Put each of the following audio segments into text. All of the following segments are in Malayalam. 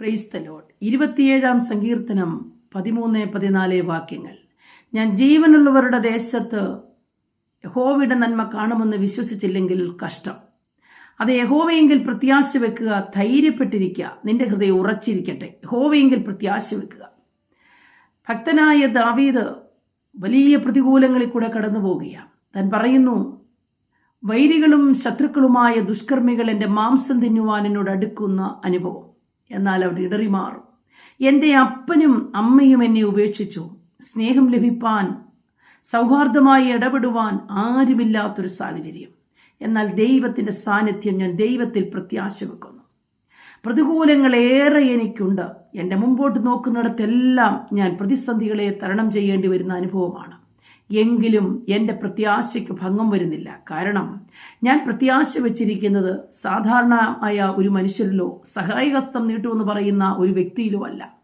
പ്രൈസ് ദ ഇരുപത്തിയേഴാം സങ്കീർത്തനം പതിമൂന്ന് പതിനാല് വാക്യങ്ങൾ. ഞാൻ ജീവനുള്ളവരുടെ ദേശത്ത് യഹോവയുടെ നന്മ കാണുമെന്ന് വിശ്വസിച്ചില്ലെങ്കിൽ കഷ്ടം. അത് യഹോവയെങ്കിൽ പ്രത്യാശ വെക്കുക ധൈര്യപ്പെട്ടിരിക്കുക. നിന്റെ ഹൃദയം ഉറച്ചിരിക്കട്ടെ. യഹോവയെങ്കിൽ പ്രത്യാശ വെക്കുക. ഭക്തനായ ദാവീദ് വലിയ പ്രതികൂലങ്ങളിൽ കൂടെ കടന്നു പോവുകയാണ് താൻ പറയുന്നു വൈരികളും ശത്രുക്കളുമായ ദുഷ്കർമ്മികൾ എന്റെ മാംസം തിന്നുവാൻ എന്നോട് അടുക്കുന്ന അനുഭവം. എന്നാൽ അവർ ഇടറി മാറും എന്റെ അപ്പനും അമ്മയും എന്നെ ഉപേക്ഷിച്ചു. സ്നേഹം ലഭിപ്പാൻ സൗഹാർദ്ദമായി ഇടപെടുവാൻ ആരുമില്ലാത്തൊരു സാഹചര്യം. എന്നാൽ ദൈവത്തിന്റെ സാന്നിധ്യം ഞാൻ ദൈവത്തിൽ പ്രത്യാശ വെക്കുന്നു. പ്രതികൂലങ്ങളേറെ എനിക്കുണ്ട്. എന്റെ മുമ്പോട്ട് നോക്കുന്നിടത്തെല്ലാം ഞാൻ പ്രതിസന്ധികളെ തരണം ചെയ്യേണ്ടി വരുന്ന അനുഭവമാണ്. എങ്കിലും എന്റെ പ്രത്യാശയ്ക്ക് ഭംഗം വരുന്നില്ല. കാരണം ഞാൻ പ്രത്യാശ വെച്ചിരിക്കുന്നത് സാധാരണമായ ഒരു മനുഷ്യരിലോ സഹായഹസ്തം നീട്ടുമെന്ന് പറയുന്ന ഒരു വ്യക്തിയിലോ അല്ല.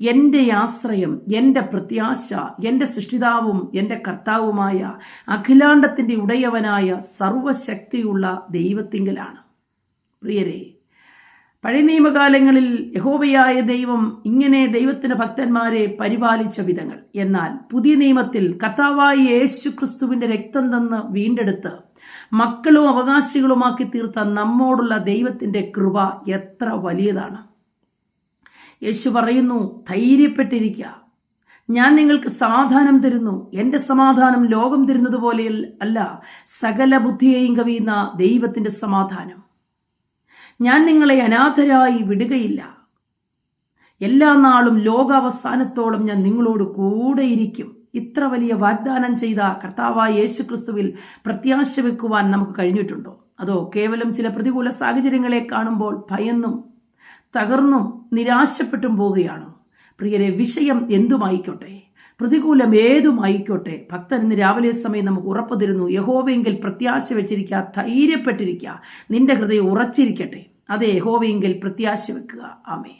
എന്റെ ആശ്രയം എന്റെ പ്രത്യാശ എന്റെ സൃഷ്ടിതാവും എന്റെ കർത്താവുമായ അഖിലാണ്ടത്തിന്റെ ഉടയവനായ സർവശക്തിയുള്ള ദൈവത്തിങ്കലാണ്. പ്രിയരെ പഴയ നിയമകാലങ്ങളിൽ യഹോവയായ ദൈവം ഇങ്ങനെ ദൈവത്തിന്റെ ഭക്തന്മാരെ പരിപാലിച്ച വിധങ്ങൾ. എന്നാൽ പുതിയ നിയമത്തിൽ കർത്താവായ യേശു ക്രിസ്തുവിന്റെ രക്തം തന്ന് വീണ്ടെടുത്ത് മക്കളും അവകാശികളുമാക്കി തീർത്ത നമ്മോടുള്ള ദൈവത്തിന്റെ കൃപ എത്ര വലിയതാണ്. യേശു പറയുന്നു ധൈര്യപ്പെട്ടിരിക്കുക ഞാൻ നിങ്ങൾക്ക് സമാധാനം തരുന്നു. എന്റെ സമാധാനം ലോകം തരുന്നത് പോലെ അല്ല സകല ബുദ്ധിയെയും കവിയുന്ന ദൈവത്തിന്റെ സമാധാനം. ഞാൻ നിങ്ങളെ അനാഥരായി വിടുകയില്ല. എല്ലാ നാളും ലോകാവസാനത്തോളം ഞാൻ നിങ്ങളോട് കൂടെയിരിക്കും ഇത്ര വലിയ വാഗ്ദാനം ചെയ്ത കർത്താവായ യേശു ക്രിസ്തുവിൽ പ്രത്യാശ വെക്കുവാൻ നമുക്ക് കഴിഞ്ഞിട്ടുണ്ടോ? അതോ കേവലം ചില പ്രതികൂല സാഹചര്യങ്ങളെ കാണുമ്പോൾ ഭയന്നും തകർന്നും നിരാശപ്പെട്ടും പോവുകയാണോ? പ്രിയരെ വിഷയം എന്തുമായിക്കോട്ടെ? പ്രതികൂലം ഏതുമായിക്കോട്ടെ? ഭക്തൻ ഇന്ന് രാവിലെ സമയം നമുക്ക് ഉറപ്പു തരുന്നു. യഹോവെങ്കിൽ പ്രത്യാശ വെച്ചിരിക്കുക ധൈര്യപ്പെട്ടിരിക്കുക നിന്റെ ഹൃദയം ഉറച്ചിരിക്കട്ടെ. അതെ യഹോവയെങ്കിൽ പ്രത്യാശ വെക്കുക ആമേൻ.